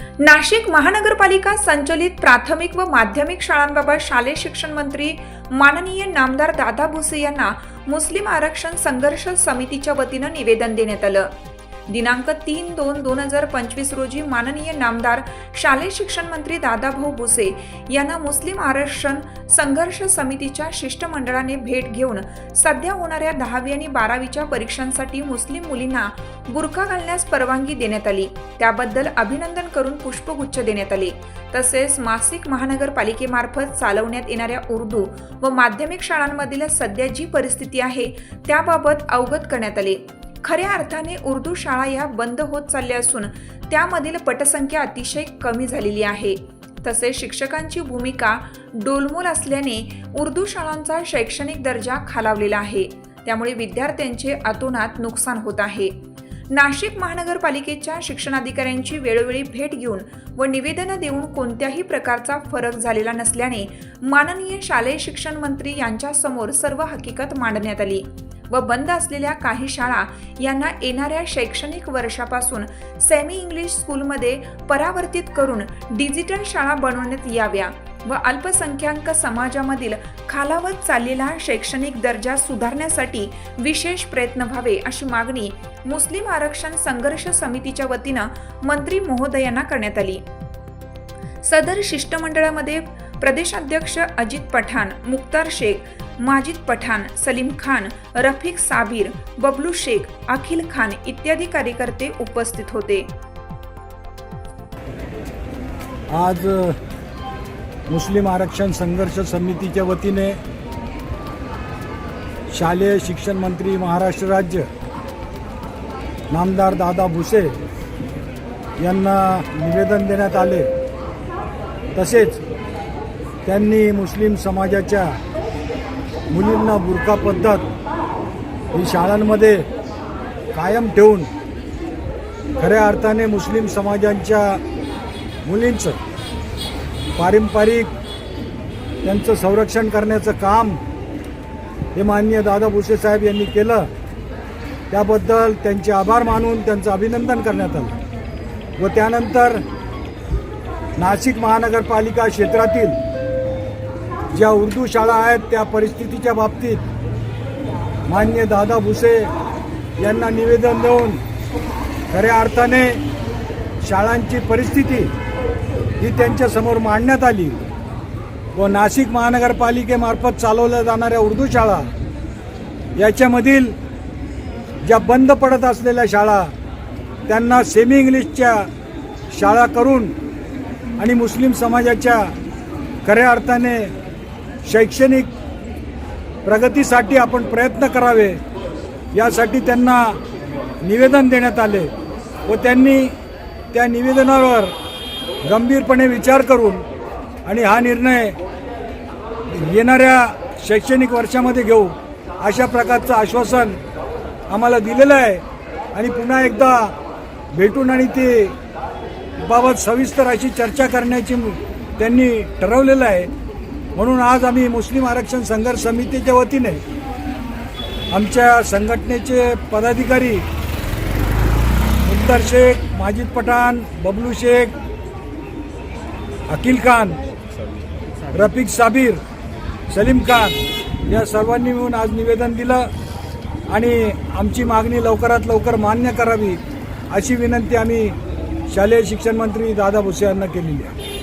नाशिक महानगरपालिका संचलित प्राथमिक व माध्यमिक शाळांबाबत शालेय शिक्षण मंत्री माननीय नामदार दादा भुसे यांना मुस्लिम आरक्षण संघर्ष समितीच्या वतीनं निवेदन देण्यात आलं. दिनांक तीन दोन दोन हजार पंचवीस रोजी माननीय नामदार शालेय शिक्षण मंत्री दादाभाऊ भुसे यांना मुस्लिम आरक्षण संघर्ष समितीच्या शिष्टमंडळाने भेट घेऊन सध्या होणाऱ्या दहावी आणि बारावीच्या परीक्षांसाठी मुस्लिम मुलींना बुरखा घालण्यास परवानगी देण्यात आली. त्याबद्दल अभिनंदन करून पुष्पगुच्छ देण्यात आले. तसेच मासिक महानगरपालिकेमार्फत चालवण्यात येणाऱ्या उर्दू व माध्यमिक शाळांमधील सध्या जी परिस्थिती आहे त्याबाबत अवगत करण्यात आले. खऱ्या अर्थाने उर्दू शाळा या बंद होत चालल्या असून त्यामधील पटसंख्या अतिशय कमी झालेली आहे. तसेच शिक्षकांची भूमिका डोलमोल असल्याने उर्दू शाळांचा शैक्षणिक दर्जा खालावलेला आहे. त्यामुळे विद्यार्थ्यांचे अतोनात नुकसान होत आहे. नाशिक महानगरपालिकेच्या शिक्षणाधिकाऱ्यांची वेळोवेळी भेट घेऊन व निवेदनं देऊन कोणत्याही प्रकारचा फरक झालेला नसल्याने माननीय शालेय शिक्षण मंत्री यांच्यासमोर सर्व हकीकत मांडण्यात आली. व बंद असलेल्या काही शाळा यांना येणाऱ्या शैक्षणिक वर्षापासून सेमी इंग्लिश स्कूलमध्ये परावर्तित करून डिजिटल शाळा बनवण्यात याव्या व अल्पसंख्याक समाजामधील खालावत चाललेला शैक्षणिक दर्जा सुधारण्यासाठी विशेष प्रयत्न व्हावे अशी मागणी मुस्लिम आरक्षण संघर्ष समितीच्या वतीनं मंत्री महोदयांना करण्यात आली. सदर शिष्टमंडळामध्ये प्रदेशाध्यक्ष अजित पठाण मुक्तार शेख माजिद पठाण सलीम खान रफिक साबीर बबलू शेख अखिल खान इत्यादी कार्यकर्ते उपस्थित होते. आज मुस्लिम आरक्षण संघर्ष समितीच्या वतीने शालेय शिक्षण मंत्री महाराष्ट्र राज्य नामदार दादा भुसे यांना निवेदन देण्यात आले. तसेच त्यांनी मुस्लिम समाजाच्या मुलींना बुरका पद्धत ही शाळांमध्ये कायम ठेवून खऱ्या अर्थाने मुस्लिम समाजांच्या मुलींचं पारंपरिक त्यांचं संरक्षण करण्याचं काम हे माननीय दादा भुसे साहेब यांनी केलं. त्याबद्दल त्यांचे आभार मानून त्यांचं अभिनंदन करण्यात आलं. व त्यानंतर नाशिक महानगरपालिका क्षेत्रातील ज्या उर्दू शाळा आहेत त्या परिस्थितीच्या बाबतीत मान्य दादा भुसे यांना निवेदन देऊन खऱ्या अर्थाने शाळांची परिस्थिती ही त्यांच्यासमोर मांडण्यात आली व नाशिक महानगरपालिकेमार्फत चालवल्या जाणाऱ्या उर्दू शाळा याच्यामधील ज्या बंद पडत असलेल्या शाळा त्यांना सेमी इंग्लिशच्या शाळा करून आणि मुस्लिम समाजाच्या खऱ्या अर्थाने शैक्षणिक प्रगतीसाठी आपण प्रयत्न करावे यासाठी त्यांना निवेदन देण्यात आले व त्यांनी त्या निवेदनावर गंभीरपणे विचार करून आणि हा निर्णय येणाऱ्या शैक्षणिक वर्षामध्ये घेऊ अशा प्रकारचं आश्वासन आम्हाला दिलेलं आहे. आणि पुन्हा एकदा भेटून आणि ते बाबत सविस्तर अशी चर्चा करण्याची त्यांनी ठरवलेलं आहे. म्हणून आज आम्ही मुस्लिम आरक्षण संघर्ष समितीच्या वतीने आमच्या संघटनेचे पदाधिकारी मुख्तार शेख माजिद पठाण बबलू शेख अकिल खान रफिक साबीर सलीम खान या सर्वांनी मिळून आज निवेदन दिलं आणि आमची मागणी लवकरात लवकर मान्य करावी अशी विनंती आम्ही शालेय शिक्षण मंत्री दादा भुसे यांना केलेली आहे.